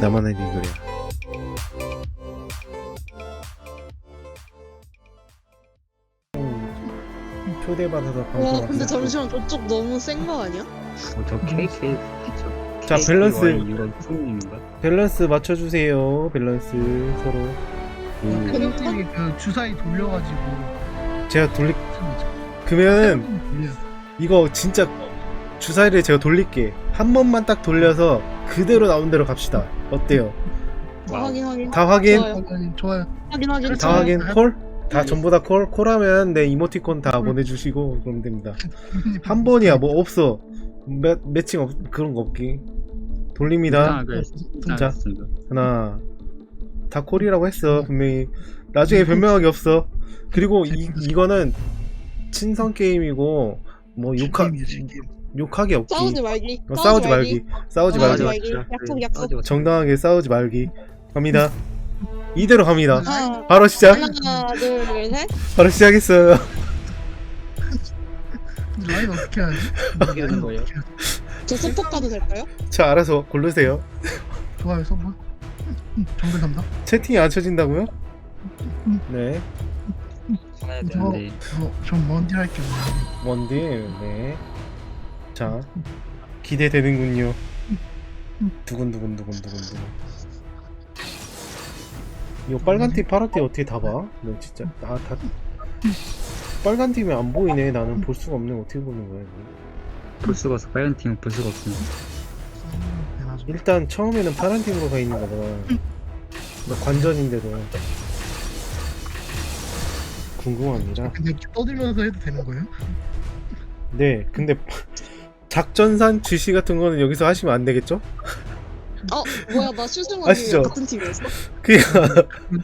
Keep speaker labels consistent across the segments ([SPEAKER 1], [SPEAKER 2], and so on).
[SPEAKER 1] 나만 알기 그래. 초대받아서
[SPEAKER 2] 와
[SPEAKER 1] 방송.
[SPEAKER 2] 근데 잠시만 저쪽 너무 센 거 아니야?
[SPEAKER 3] 어, 저 KK 저
[SPEAKER 1] 자, 밸런스.
[SPEAKER 3] 이런?
[SPEAKER 1] 밸런스 맞춰주세요. 밸런스 서로. 오.
[SPEAKER 4] 근육팀이 그 주사위 돌려가지고
[SPEAKER 1] 제가 돌리. 그러면
[SPEAKER 4] 돌려.
[SPEAKER 1] 이거 진짜 주사위를 제가 돌릴게. 한 번만 딱 돌려서 그대로 나온 대로 갑시다. 어때요?
[SPEAKER 3] 와우.
[SPEAKER 2] 확인 확인
[SPEAKER 1] 다 확인?
[SPEAKER 2] 좋아요.
[SPEAKER 4] 좋아요. 좋아요.
[SPEAKER 2] 확인 확인
[SPEAKER 1] 다. 확인 콜? 다 전부 다 콜? 콜하면 네 이모티콘 다 보내주시고 그러면 됩니다. 한 번이야 뭐 없어. 매, 매칭 없 그런 거 없기. 돌립니다.
[SPEAKER 3] 이상하게
[SPEAKER 1] 자.
[SPEAKER 3] 이상했습니다.
[SPEAKER 1] 하나 다 콜이라고 했어 분명히. 나중에 변명하기 없어. 그리고 이 이거는 친선 게임이고 뭐 욕하
[SPEAKER 4] 게임이죠, 게임.
[SPEAKER 1] 욕하기 없기.
[SPEAKER 2] 싸우지 말기
[SPEAKER 1] 어, 싸우지 말기. 싸우지 말기.
[SPEAKER 2] 말기. 약속, 약속.
[SPEAKER 1] 정당하게 싸우지 말기. 갑니다. 이대로 갑니다.
[SPEAKER 2] 하나
[SPEAKER 1] 바로 시작.
[SPEAKER 2] 하나 둘 셋
[SPEAKER 1] 바로 시작했어요.
[SPEAKER 4] 라인 어떻게 하지?
[SPEAKER 3] 어떻게 하는 거예요?
[SPEAKER 2] 저 스포 가도 될까요?
[SPEAKER 1] 자, 알아서 고르세요.
[SPEAKER 4] 좋아요, 선물. 정글 담당.
[SPEAKER 1] 채팅이 안 쳐진다고요? 네.
[SPEAKER 3] 해야
[SPEAKER 4] 저,
[SPEAKER 3] 되는데
[SPEAKER 4] 저, 전 먼딜 할게요.
[SPEAKER 1] 원딜. 네. 자, 기대되는군요. 두근두근 두근두근 두근. 이거 빨간 팀, 파란 팀 어떻게 다 봐? 네, 진짜. 아, 다. 빨간 팀이 안 보이네. 나는 볼 수가 없네. 어떻게 보는 거야, 이거.
[SPEAKER 3] 볼 수가 없어. 빨간 팀은 볼 수가 없습니다.
[SPEAKER 4] 해놔줘.
[SPEAKER 1] 일단 처음에는 파란 팀으로 가 있는 거다. 뭐 관전인데도. 궁금합니다.
[SPEAKER 4] 근데 이렇게 떠들면서 해도 되는 거예요?
[SPEAKER 1] 네, 근데 작전산 지시 같은 거는 여기서 하시면 안 되겠죠?
[SPEAKER 2] 어 뭐야 나 실수만
[SPEAKER 1] 아시죠?
[SPEAKER 2] 같은 팀이었어?
[SPEAKER 1] 그냥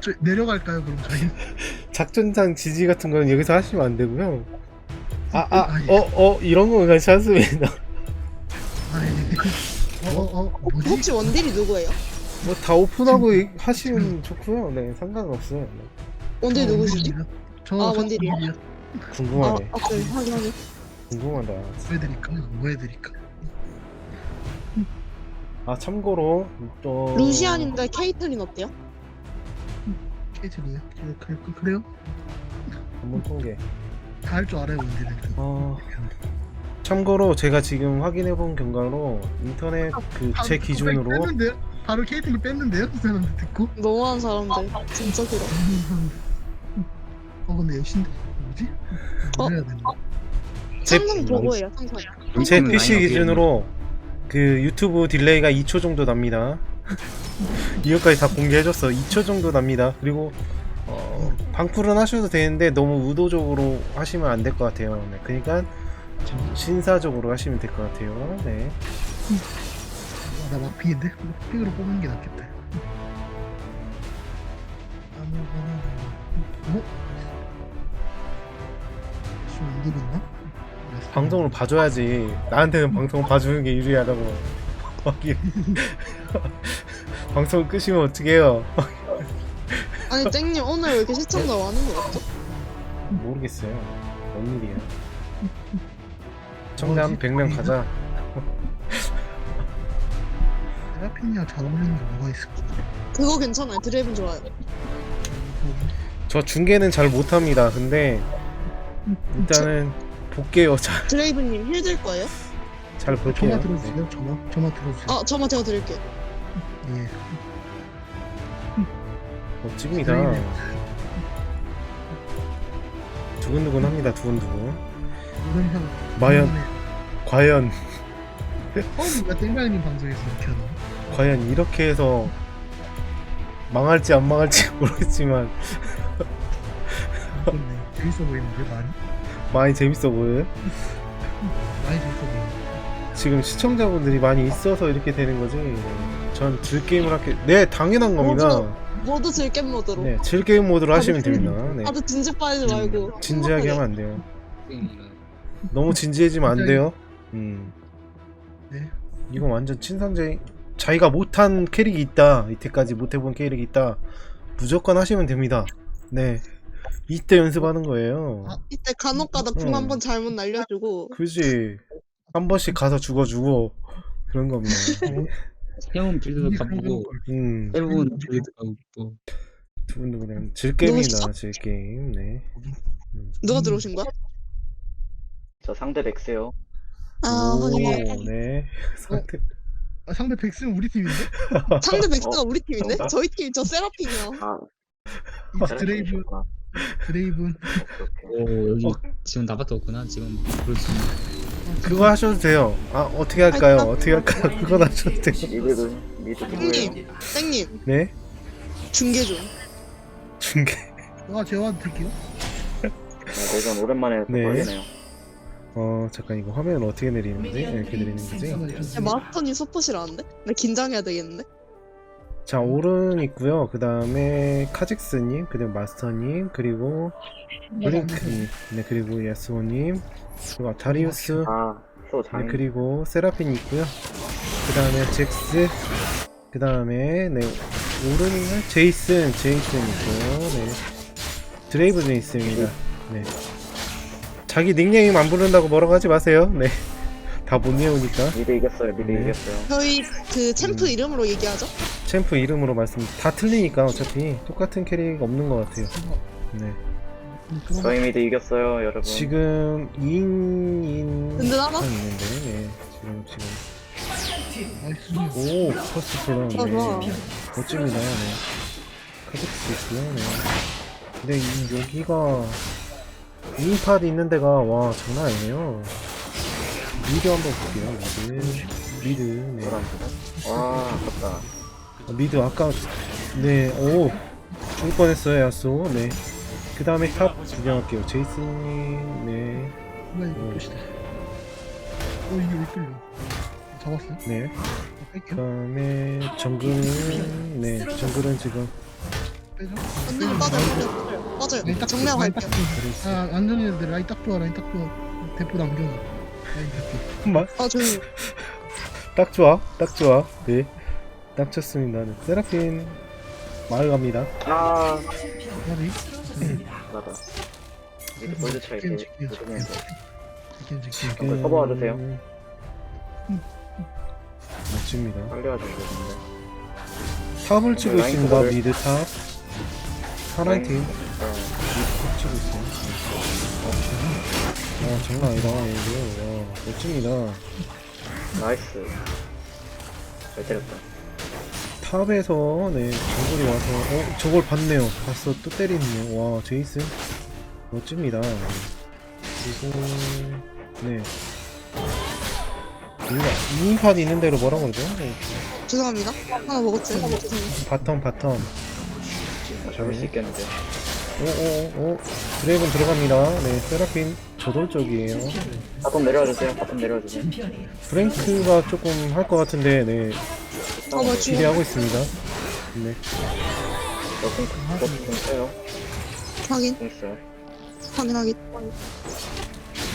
[SPEAKER 4] 저, 내려갈까요, 그럼 저희?
[SPEAKER 1] 작전상 지지 같은 거는 여기서 하시면 안 되고요. 아, 아,
[SPEAKER 4] 아니.
[SPEAKER 1] 어, 어, 이런 건 괜찮습니다.
[SPEAKER 4] 아, 예. 어, 어, 어, 뭐지?
[SPEAKER 2] 혹시 원딜이 누구예요?
[SPEAKER 1] 뭐 다 오픈하고 이- 하시면 좋고요. 네, 상관없어요. 네.
[SPEAKER 2] 원딜 누구시지?
[SPEAKER 4] 저,
[SPEAKER 2] 아,
[SPEAKER 4] 저
[SPEAKER 2] 원딜이요?
[SPEAKER 4] 원딜이요.
[SPEAKER 2] 아,
[SPEAKER 1] 궁금하네.
[SPEAKER 2] 아 그래 확인 확인
[SPEAKER 1] 궁금하다.
[SPEAKER 4] 뭐 해드릴까? 뭐 해드릴까?
[SPEAKER 1] 아, 참고로 또
[SPEAKER 2] 루시안인데 케이틀린 어때요?
[SPEAKER 4] 케이틀이요? 그, 그, 그, 그 래요?
[SPEAKER 1] 한번 통계.
[SPEAKER 4] 다 할 줄 알아요, 원딜은.
[SPEAKER 1] 어, 참고로 제가 지금 확인해 본 결과로 인터넷 그 제 기준으로
[SPEAKER 4] 뺐는데요? 바로 케이틀이 뺐는데요? 그 사람들 듣고?
[SPEAKER 2] 너무한 사람들 진짜 싫어
[SPEAKER 4] 어, 근데 여신데 뭐지?
[SPEAKER 2] 어?
[SPEAKER 4] 뭐 해야 되나?
[SPEAKER 1] 제-
[SPEAKER 2] 보고해요 상상
[SPEAKER 1] 제 PC
[SPEAKER 3] 라인업이
[SPEAKER 1] 기준으로 그 유튜브 딜레이가 2초 정도 납니다. 이것까지 다 공개해줬어. 2초 정도 납니다. 그리고 어, 방풀은 하셔도 되는데 너무 의도적으로 하시면 안 될 것 같아요. 네, 그러니까 신사적으로 하시면 될 것 같아요. 네.
[SPEAKER 4] 나 막피인데? 막픽으로 뽑는 게 낫겠다. 아무거나. 어? 혹시 원딜 있나?
[SPEAKER 1] 방송을 봐줘야지. 나한테는 방송을 봐주는 게 유리하다고. 방송 끄시면 어떡해요?
[SPEAKER 2] 아니 땡님 오늘 왜 이렇게 시청자 많은 거 같죠?
[SPEAKER 1] 모르겠어요. 뭔 일이야. 한 100명 가자.
[SPEAKER 4] 테라핀이랑 잘 어울리는 게 뭐가 있을까?
[SPEAKER 2] 그거 괜찮아요 드래곤 좋아요
[SPEAKER 1] 저 중계는 잘 못합니다. 근데 일단은 볼게요. 잘,
[SPEAKER 2] 드레이브님 힐줄 거예요?
[SPEAKER 1] 잘 볼게요.
[SPEAKER 4] 저만 들어주세요. 저만. 저만 들어주세요.
[SPEAKER 2] 아 저만 제가 드릴게요
[SPEAKER 4] 예.
[SPEAKER 1] 멋집니다. 두근두근합니다. 두근두근.
[SPEAKER 4] 이런.
[SPEAKER 1] 과연 과연
[SPEAKER 4] 어, 누가 땡강님 방송에서 이렇게 하나?
[SPEAKER 1] 과연 이렇게 해서 망할지 안 망할지 모르겠지만
[SPEAKER 4] 그렇네. 재밌어 보이는데 많이?
[SPEAKER 1] 많이 재밌어 보여요.
[SPEAKER 4] 많이 재밌어 보이는데.
[SPEAKER 1] 지금 시청자분들이 많이 있어서 이렇게 되는 거지. 전 즐게임을 할게. 네, 당연한 겁니다.
[SPEAKER 2] 모두 모두 즐겜 모드로
[SPEAKER 1] 네, 즐게임 모드로 하시면 됩니다. 네.
[SPEAKER 2] 다들 진지 빠지지 말고
[SPEAKER 1] 진지하게 하면 안 돼요. 너무 진지해지면 안 돼요. 음.
[SPEAKER 4] 네.
[SPEAKER 1] 이건 완전 친선제. 자기가 못한 캐릭이 있다. 이때까지 못해본 캐릭이 있다. 무조건 하시면 됩니다. 네. 이때 연습하는 거예요.
[SPEAKER 4] 아.
[SPEAKER 2] 이때 간혹가다 궁
[SPEAKER 1] 음.
[SPEAKER 2] 한번 잘못 날려주고
[SPEAKER 1] 그지. 한 번씩 가서 죽어주고 그런 겁니다.
[SPEAKER 3] 세운 빌드도 가보고
[SPEAKER 4] 걸.
[SPEAKER 1] 음,
[SPEAKER 3] 세운 빌드 가보고
[SPEAKER 1] 두분도 그냥 질게임이다,
[SPEAKER 2] 누구시죠?
[SPEAKER 1] 질게임. 네.
[SPEAKER 2] 누가 들어오신 거야?
[SPEAKER 5] 저 상대 맥스요.
[SPEAKER 2] 아,
[SPEAKER 1] 오. 네. 상대.
[SPEAKER 4] 아, 상대 백스는 우리 팀인데?
[SPEAKER 2] 상대 백스가 우리 팀인데? 저희 팀, 저 세라핀이요.
[SPEAKER 5] 아,
[SPEAKER 4] 이 드레이브,
[SPEAKER 5] 오케이. 오
[SPEAKER 3] 여기
[SPEAKER 1] 어.
[SPEAKER 3] 지금 나밖에 없구나 지금 그럴 수 있는
[SPEAKER 1] 그거 하셔도 돼요. 아, 어떻게 할까요? 어떻게 할까요? 그건 하셔도 돼요.
[SPEAKER 5] 미드도 미드 누구예요?
[SPEAKER 2] 땡님, 땡님,
[SPEAKER 1] 네.
[SPEAKER 2] 중계 좀.
[SPEAKER 1] 중계.
[SPEAKER 4] 아, 제가 드릴게요.
[SPEAKER 5] 아, 내전 오랜만에
[SPEAKER 1] 네.
[SPEAKER 5] 걸리네요.
[SPEAKER 1] 어, 잠깐 이거 화면을 어떻게 내리는 거지? 네, 이렇게 내리는 거지?
[SPEAKER 2] 야, 마스터님 서폿이라는데? 나 긴장해야 되겠는데?
[SPEAKER 1] 자, 오른 있고요. 그 다음에 카직스님, 그다음 마스터님, 그리고 블링크님, 네, 그리고 야스오님, 그리고 다리우스,
[SPEAKER 5] 아, 소
[SPEAKER 1] 네. 그리고 세라핀이 있고요. 그 다음에 잭스, 그 다음에 네 오른은 제이슨, 제이슨 있고, 네 드레이브 제이슨입니다. 네 자기 닉네임 안 부른다고 뭐라고 하지 마세요. 네 다 못 외우니까
[SPEAKER 5] 미드 이겼어요. 미드
[SPEAKER 1] 네.
[SPEAKER 5] 이겼어요.
[SPEAKER 2] 저희 그 챔프
[SPEAKER 1] 음.
[SPEAKER 2] 이름으로 얘기하죠?
[SPEAKER 1] 챔프 이름으로 말씀 다 틀리니까 어차피 똑같은 캐릭 없는 것 같아요. 네
[SPEAKER 5] 저희 미드 이겼어요, 여러분.
[SPEAKER 1] 지금 2인
[SPEAKER 2] 든든하다?
[SPEAKER 1] 있는데, 네 지금 지금. 오 퍼스트 플런
[SPEAKER 2] 좋아, 좋아.
[SPEAKER 1] 네. 멋집니다 네 카직스 있고요 네 근데 이 여기가 2인팟 있는 데가 와 장난 아니에요 미드 한번 볼게요 미드 미드 네.
[SPEAKER 5] 와, 아깝다.
[SPEAKER 1] 아, 미드 아까 네 오 죽을 뻔했어요 야쏘 네그 다음에 탑 구경할게요 제이슨님 네
[SPEAKER 4] 나 이거 끝이다. 어, 이게 왜 끌려? 잡았어요?
[SPEAKER 1] 네.
[SPEAKER 4] 아,
[SPEAKER 1] 그
[SPEAKER 4] 뺄게요.
[SPEAKER 1] 다음에 정글은 네 정글은 지금
[SPEAKER 4] 빼죠.
[SPEAKER 2] 언니는 빠져요. 빠져요. 정면
[SPEAKER 4] 라인 딱
[SPEAKER 2] 갈게요.
[SPEAKER 4] 아, 안전이들 라인 딱 좋아, 라인 딱 좋아. 대포 남겨놔.
[SPEAKER 1] 한번
[SPEAKER 2] 아, 조용히.
[SPEAKER 1] 딱 좋아, 딱 좋아. 네, 딱 좋습니다. 네, 세라핀 마을 갑니다.
[SPEAKER 5] 아,
[SPEAKER 4] 머리.
[SPEAKER 5] 맞다. 미드 골드 차이 조심해서. 정글 커버 와주세요.
[SPEAKER 1] 멋집니다.
[SPEAKER 5] 빨리 와줘, 이러는데.
[SPEAKER 1] 탑을 치고
[SPEAKER 5] 라인
[SPEAKER 1] 있습니다.
[SPEAKER 5] 커버를-
[SPEAKER 1] 미드 탑. 파란 팀 치고 있어요. 네. 와 장난 아니다. 이거 와 멋집니다.
[SPEAKER 5] 나이스. 잘 때렸다.
[SPEAKER 1] 탑에서 네 정글이 와서 어 저걸 봤네요. 봤어 또 때리네요. 와 제이슨 멋집니다. 그리고 네. 우리가 2인판 있는 대로 뭐라 그러죠? 네.
[SPEAKER 2] 죄송합니다. 하나 먹었지? 죄송해요.
[SPEAKER 1] 바텀 바텀
[SPEAKER 5] 아, 잡을 수 있겠는데.
[SPEAKER 1] 오오오 드래곤 들어갑니다 네 세라핀 저돌적이에요
[SPEAKER 5] 바텀 내려와주세요. 바텀 내려와주세요.
[SPEAKER 1] 프랭크가 조금 할 것 같은데 네
[SPEAKER 2] 아, 뭐, 죽어.
[SPEAKER 1] 기대하고 있습니다 네
[SPEAKER 5] 저공 공 써요.
[SPEAKER 2] 확인,
[SPEAKER 5] 공 있어요.
[SPEAKER 2] 확인, 확인.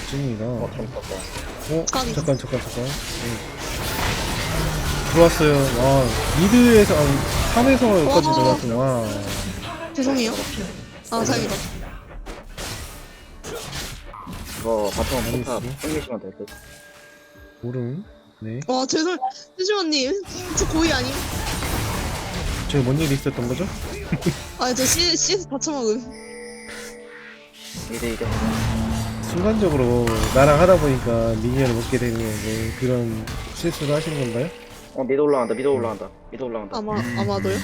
[SPEAKER 1] 좋습니다
[SPEAKER 5] 어, 좀.
[SPEAKER 1] 어
[SPEAKER 2] 까비.
[SPEAKER 1] 잠깐 잠깐 잠깐 네. 들어왔어요 와 미드에서 아니 3에서 여기까지
[SPEAKER 2] 와.
[SPEAKER 1] 와
[SPEAKER 2] 죄송해요. 아, 다행이다.
[SPEAKER 5] 이거 바텀. 포탑 생기시면 될 듯.
[SPEAKER 1] 오른 네
[SPEAKER 2] 와, 죄송, 죄송언니. 저 고의 아님?
[SPEAKER 1] 저기 뭔 일이 있었던 거죠?
[SPEAKER 2] 아, 저 CS, CS 다 처먹음.
[SPEAKER 5] 미드 이겼어.
[SPEAKER 1] 순간적으로 나랑 하다 보니까 미니언을 먹게 되는 네, 그런 실수를 하신 건가요?
[SPEAKER 5] 어, 미드 올라간다. 미드 올라간다. 미드 올라간다.
[SPEAKER 2] 아마, 아마도요?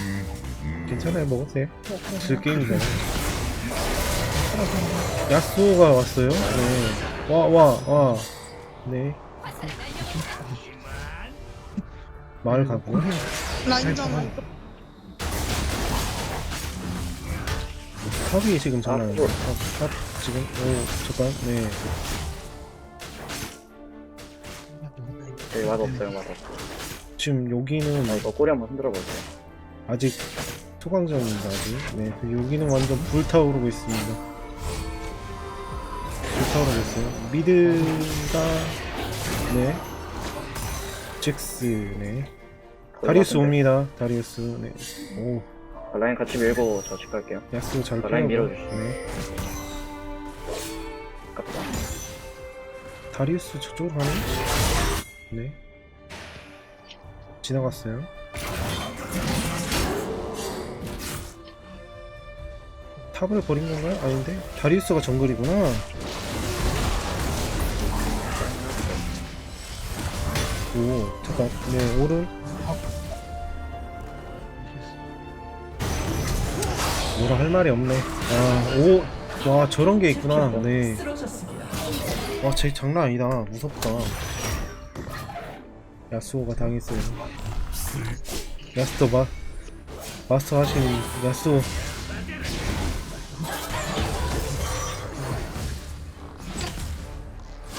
[SPEAKER 1] 괜찮아요 먹으세요 즐 게임이잖아요 야스오가 왔어요? 네 와 와 와 네. 마을 가고. 탑이 지금 장난 아니에요.
[SPEAKER 5] 아,
[SPEAKER 1] 탑, 탑 지금. 오 잠깐 네.
[SPEAKER 5] 여기 맛 없어요. 맛 없어.
[SPEAKER 1] 지금 여기는
[SPEAKER 5] 아, 이거 꼬리 한번 흔들어 볼게요.
[SPEAKER 1] 아직 소강전입니다 아직. 네 그리고 여기는 완전 불타오르고 있습니다 있어요 미드가 네 잭스 네 다리우스 옵니다 다리우스 네오
[SPEAKER 5] 아, 라인 같이 밀고 저 집 갈게요.
[SPEAKER 1] 야스 잘
[SPEAKER 5] 아, 라인
[SPEAKER 1] 피하고
[SPEAKER 5] 밀어주시죠.
[SPEAKER 1] 네
[SPEAKER 5] 아깝다.
[SPEAKER 1] 다리우스 저쪽으로 가네 네 지나갔어요. 탑을 버린 건가요? 아닌데? 다리우스가 정글이구나. 오, 잠깐. 네, 오른. 뭐라 할 말이 없네. 아, 오. 와, 저런 게 있구나. 네. 와, 쟤 장난 아니다. 무섭다. 야스오가 당했어요. 야스오 마, 마스터 하시는 야스오.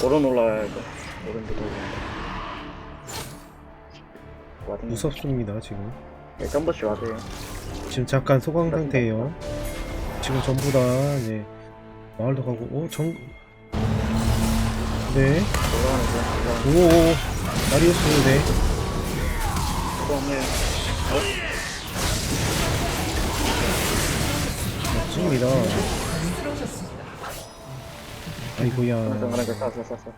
[SPEAKER 5] 오른 올라와야 돼. 오른 위도 와드
[SPEAKER 1] 무섭습니다, 지금.
[SPEAKER 5] 네, 점버시 와드요.
[SPEAKER 1] 지금 잠깐 소강 상태예요. 지금 전부 다, 네. 마을도 가고, 오, 정, 네.
[SPEAKER 5] 올라가는 중. 올라가는
[SPEAKER 1] 오, 오, 마리오스, 네.
[SPEAKER 5] 중.
[SPEAKER 1] 맞습니다. 아이고야.
[SPEAKER 5] 거.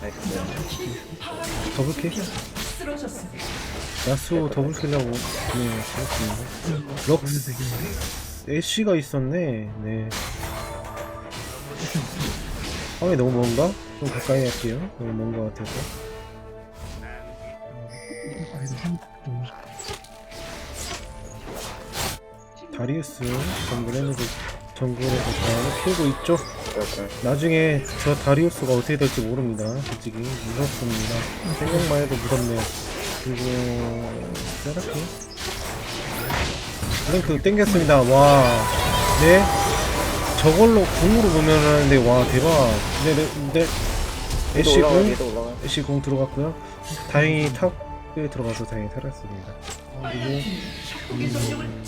[SPEAKER 5] 나이스.
[SPEAKER 1] 더블킬? 야스오 더블 킬하고, 네, 그렇습니다. 럭스, 애쉬가 있었네, 네. 상황이 너무 먼가? 좀 가까이 할게요. 너무 먼 것 같아서. 다리우스 정글에는 정글에서 잘 키우고 있죠. 나중에 저 다리우스가 어떻게 될지 모릅니다. 솔직히 무섭습니다. 생각만 해도 무섭네요. 그리고 세라피 랭크 땡겼습니다. 와, 네. 저걸로 궁으로 보면은 근데 와 대박. 네, 네, 네. 애쉬
[SPEAKER 5] 올라가 올라가.
[SPEAKER 1] 애쉬 궁 들어갔고요. 다행히 탑에 들어가서 다행히 살았습니다. 그리고 음,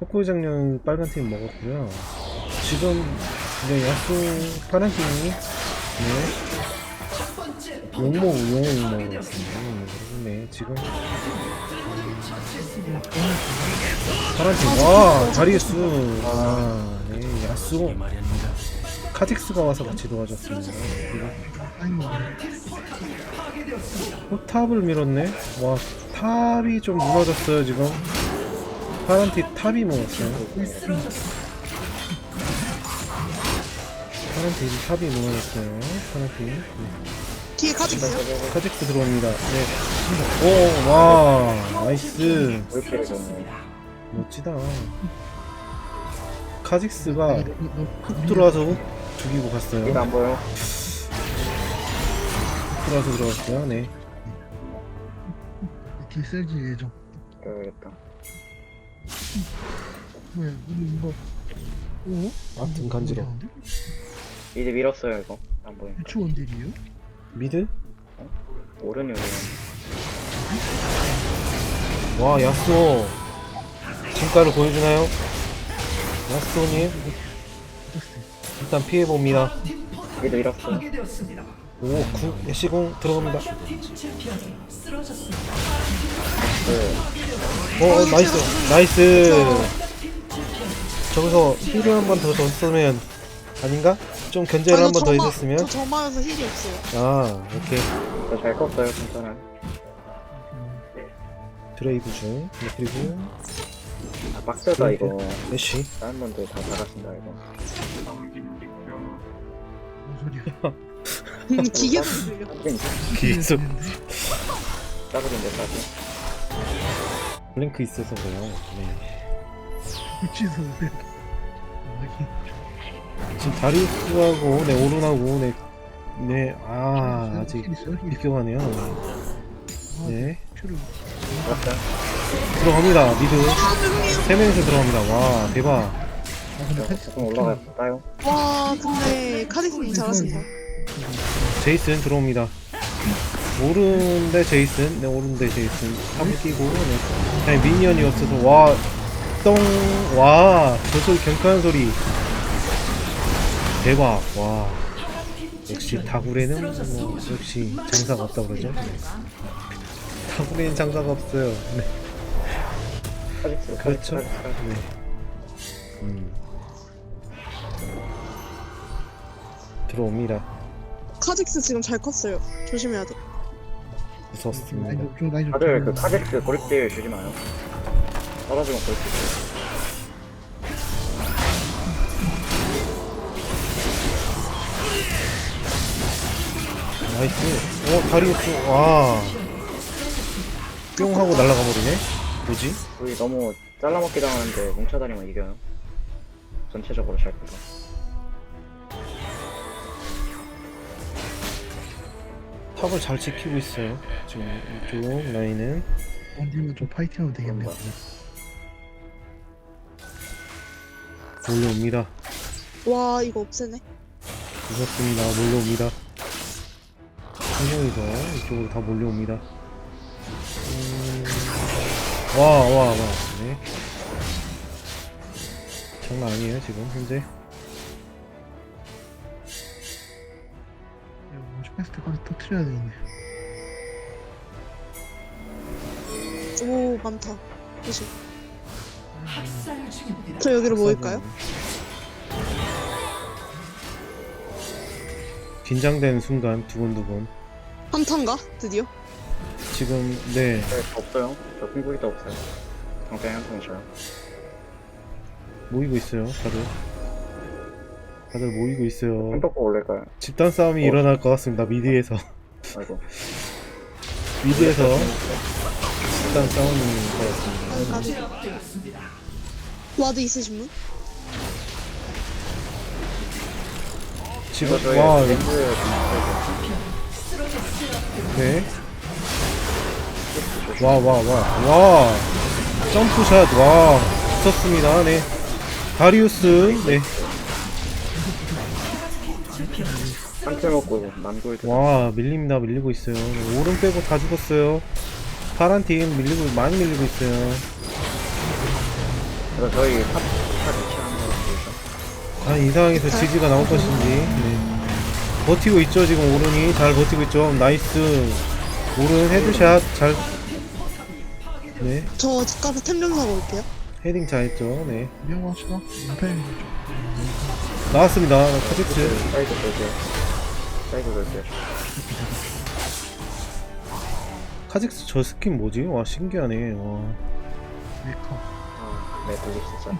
[SPEAKER 1] 혁구의 장년 빨간 팀 먹었고요. 지금 네 야수 파란 팀이 네 용모 용모. 네 지금 음, 파란 팀와 다리우스 아네 야수 카직스가 와서 같이 도와줬습니다. 그리고
[SPEAKER 4] 아이고
[SPEAKER 1] 어, 탑을 밀었네. 와 탑이 좀 무너졌어요 지금. 파란 팀 탑이 무너졌어요. 파란 팀 탑이 무너졌어요. 파란 팀. 네.
[SPEAKER 2] 뒤에 카드 있어요?
[SPEAKER 1] 카직스 들어옵니다. 네. 오, 와, 나이스.
[SPEAKER 5] 줬네.
[SPEAKER 1] 멋지다. 카직스가 훅 들어와서 훅 죽이고 갔어요.
[SPEAKER 5] 이거 안 보여.
[SPEAKER 1] 훅 들어와서 들어갔어요. 네.
[SPEAKER 4] 길셀지 예정
[SPEAKER 5] 그러겠다.
[SPEAKER 4] 뭐야 우리 이거 오?
[SPEAKER 1] 아, 등 간지러.
[SPEAKER 5] 이제 밀었어요 이거. 안 보여.
[SPEAKER 4] 유치 원딜이에요?
[SPEAKER 1] 미드?
[SPEAKER 5] 오른이 오른.
[SPEAKER 1] 와, 야스오. 진가를 보여주나요? 야스오님, 일단 피해봅니다.
[SPEAKER 5] 위도 밀었어.
[SPEAKER 1] 오, 구, 애쉬공 들어갑니다.
[SPEAKER 5] 그
[SPEAKER 1] 어, 어, 나이스. 나이스. 저기서 힐을 한 번더 줬으면, 아닌가? 좀 견제를 한 번 더 했었으면?
[SPEAKER 2] 저 점화여서 힐이 없어요.
[SPEAKER 1] 아, 오케이.
[SPEAKER 5] 저잘 컸어요 괜찮아.
[SPEAKER 1] 드레이브 중. 네, 그리고,
[SPEAKER 5] 아 빡세다 이거.
[SPEAKER 1] 애쉬.
[SPEAKER 5] 다른 분들 다 잘하신다 이거.
[SPEAKER 2] 음, 기계도 들려.
[SPEAKER 1] 계속
[SPEAKER 5] 따블인데 따블.
[SPEAKER 1] 블랭크 있어서 그래요. 네.
[SPEAKER 4] 유치에서 왜
[SPEAKER 1] 지금 다리우스하고, 네, 오른하고, 네, 네, 아, 아직
[SPEAKER 4] 있어요?
[SPEAKER 1] 비껴가네요. 네.
[SPEAKER 5] 맞다.
[SPEAKER 1] 들어갑니다. 미드. 세 명이서 들어갑니다. 와, 대박.
[SPEAKER 4] 아
[SPEAKER 5] 조금 올라갈까요?
[SPEAKER 2] 와, 근데 카디스님 잘하신다.
[SPEAKER 1] 제이슨 들어옵니다. 오른 대 제이슨, 네 오른 대 제이슨. 끼고, 네. 그냥 미니언이 없어서 와, 똥, 와, 저 소리 경쾌한 소리. 대박, 와. 역시 다구레는 뭐 역시 장사가 없다 그러죠. 네. 다구레는 장사가 없어요. 네, 그렇죠. 네. 음. 들어옵니다.
[SPEAKER 2] 카직스 지금 잘 컸어요. 조심해야 돼.
[SPEAKER 1] 무섭습니다.
[SPEAKER 4] 좀.
[SPEAKER 5] 다들 그
[SPEAKER 4] 좀-
[SPEAKER 5] 카젝스 고립대에 주지 마요. 떨어지면 고립대.
[SPEAKER 1] 나이스. 어, 다리우스. 와. 뿅 하고 날아가 버리네. 뭐지?
[SPEAKER 5] 우리 너무 잘라먹기 당하는데 뭉쳐다니면 이겨요. 전체적으로 잘 크고.
[SPEAKER 1] 탑을 잘 지키고 있어요. 지금 이쪽 라인은.
[SPEAKER 4] 원딜은 좀 파이팅하면 되겠네.
[SPEAKER 5] 뭔가.
[SPEAKER 1] 몰려옵니다.
[SPEAKER 2] 와 이거 없애네.
[SPEAKER 1] 무섭습니다. 몰려옵니다. 한명이서 이쪽으로 다 몰려옵니다. 음... 와, 와, 와. 네. 장난 아니에요, 지금, 현재.
[SPEAKER 4] 슈퍼스 때까지 터트려야 되겠네.
[SPEAKER 2] 오 많다. 조심. 저 여기로 모일까요?
[SPEAKER 1] 긴장된 순간, 두근두근.
[SPEAKER 2] 한탄가 드디어?
[SPEAKER 1] 지금, 네.
[SPEAKER 5] 네, 저 없어요. 저 핑구리도 없어요. 당장 한통 있어요.
[SPEAKER 1] 모이고 있어요, 다들. 다들 모이고 있어요.
[SPEAKER 5] 핑크고 올릴까요?
[SPEAKER 1] 집단 싸움이 일어날 것 같습니다, 미드에서.
[SPEAKER 5] 아이고.
[SPEAKER 1] 미드에서 집단 싸움이 일어날 것 같습니다.
[SPEAKER 2] 와드 있으신 분?
[SPEAKER 1] 지금,
[SPEAKER 5] 저희
[SPEAKER 1] 와,
[SPEAKER 5] 렌즈 좀
[SPEAKER 1] 네. 와, 와, 와, 와. 점프샷, 와. 붙었습니다, 네. 다리우스, 네.
[SPEAKER 5] 먹고.
[SPEAKER 1] 와, 밀립니다, 밀리고 있어요. 네, 오른 빼고 다 죽었어요. 파란 팀 밀리고, 많이 밀리고 있어요.
[SPEAKER 5] 그래서 저희 탑, 탑 위치하는 거 보이죠?
[SPEAKER 1] 과연 이 상황에서 지지가 나올 것인지, 네. 버티고 있죠, 지금 오른이. 잘 버티고 있죠. 나이스. 오른 헤드샷, 잘. 네.
[SPEAKER 2] 저 집 가서 템좀 사고 올게요.
[SPEAKER 1] 헤딩 잘했죠, 네.
[SPEAKER 4] 미안합시다. 인타임
[SPEAKER 1] 나왔습니다, 카직스.
[SPEAKER 5] 사이드 볼게요. 사이드 볼게요.
[SPEAKER 1] 카직스 저 스킨 뭐지? 와, 신기하네. 와.
[SPEAKER 4] 메카.
[SPEAKER 5] 아, 네, 되게 진짜.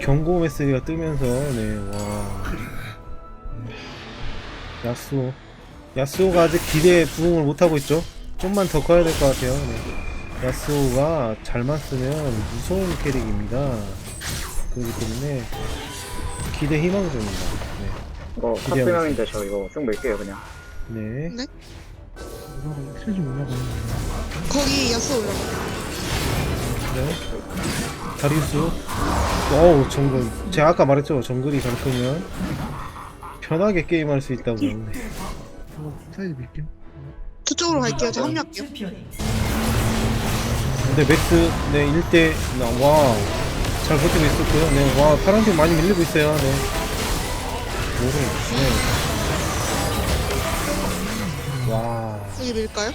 [SPEAKER 1] 경고 메시지가 뜨면서 네와 야스오 야스오가 아직 기대에 부응을 못하고 있죠 좀만 더 커야 될 것 같아요 네. 야스오가 잘만 쓰면 무서운 캐릭입니다 그렇기 때문에 기대 희망적입니다
[SPEAKER 5] 이거
[SPEAKER 1] 기대하고
[SPEAKER 5] 탑수명인데 저 이거 쭉 밀게요, 그냥.
[SPEAKER 1] 네, 네.
[SPEAKER 2] 네?
[SPEAKER 4] 올라가, 올라가는 거.
[SPEAKER 2] 거기 야스 올라가.
[SPEAKER 1] 네. 다리우스 어우 정글 제가 아까 말했죠 정글이 잘 크면 편하게 게임할 수 있다고 네.
[SPEAKER 4] 어, 사이드 밀게요.
[SPEAKER 2] 저쪽으로 갈게요. 저 합류할게요.
[SPEAKER 1] 근데 맥스 네 1대 와잘 버티고 있었고요 네와 파란팀 많이 밀리고 있어요 네 오른 네와
[SPEAKER 2] 여기 밀까요?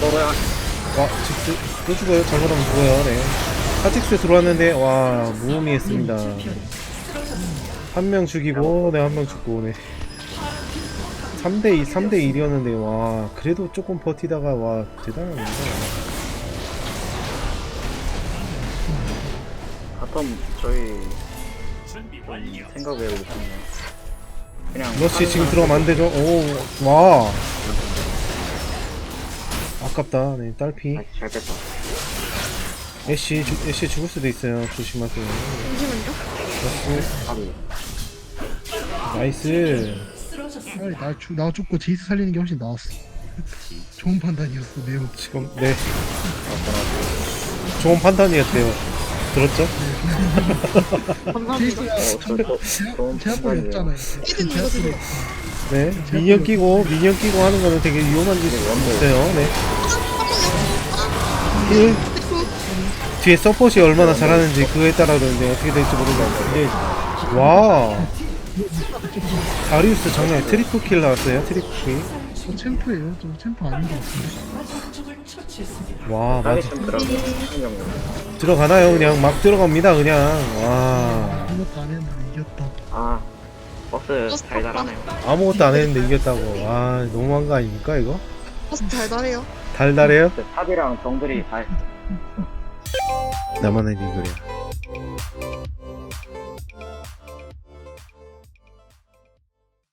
[SPEAKER 5] 너야.
[SPEAKER 1] 와, 직스 또 죽어요. 잘못하면 죽어요. 네. 카직스 들어왔는데 와 무의미했습니다. 한 명 죽이고 네한명 죽고 네. 3대 2 3대 1이었는데 와 그래도 조금 버티다가 와 대단합니다.
[SPEAKER 5] 바텀 저희 좀 생각 외로 못했네요. 그냥
[SPEAKER 1] 러시 지금 들어가면 안 되죠? 오, 와. 아깝다. 네, 딸피.
[SPEAKER 5] 아, 잘 뺐다.
[SPEAKER 1] 애쉬, 죽- 애쉬 죽을 수도 있어요. 조심하세요.
[SPEAKER 2] 잠시만요.
[SPEAKER 1] 나이스.
[SPEAKER 4] 차라리 나, 죽, 나 죽고 제이스 살리는 게 훨씬 나았어. 좋은 판단이었어, 매우.
[SPEAKER 1] 지금, 네. 좋은 판단이었대요. 들었죠?
[SPEAKER 4] 없잖아요.
[SPEAKER 2] 이든 이거 드세요.
[SPEAKER 1] 네. 미니언 끼고, 미니언 끼고 하는 거는 되게 위험한 짓이 있어요. 네. 힐. 뒤에 서폿이 얼마나 잘하는지 그거에 따라서 이제 어떻게 될지 모르겠는데. 와. 다리우스 장난 트리플 킬 나왔어요. 트리플 킬.
[SPEAKER 4] 저 챔프예요. 저 챔프 아닌 것 같은데.
[SPEAKER 1] 와, 맞아. 들어가나요? 그냥 막 들어갑니다. 그냥. 와.
[SPEAKER 4] 아무것도 안 했는데 이겼다.
[SPEAKER 5] 아, 버스 달달하네요.
[SPEAKER 1] 아무것도 안 했는데 이겼다고. 와, 너무한 거 아닙니까, 이거?
[SPEAKER 2] 버스 달달해요.
[SPEAKER 1] 달달해요?
[SPEAKER 5] 탑이랑 정글이 다
[SPEAKER 1] До мене Ігоря.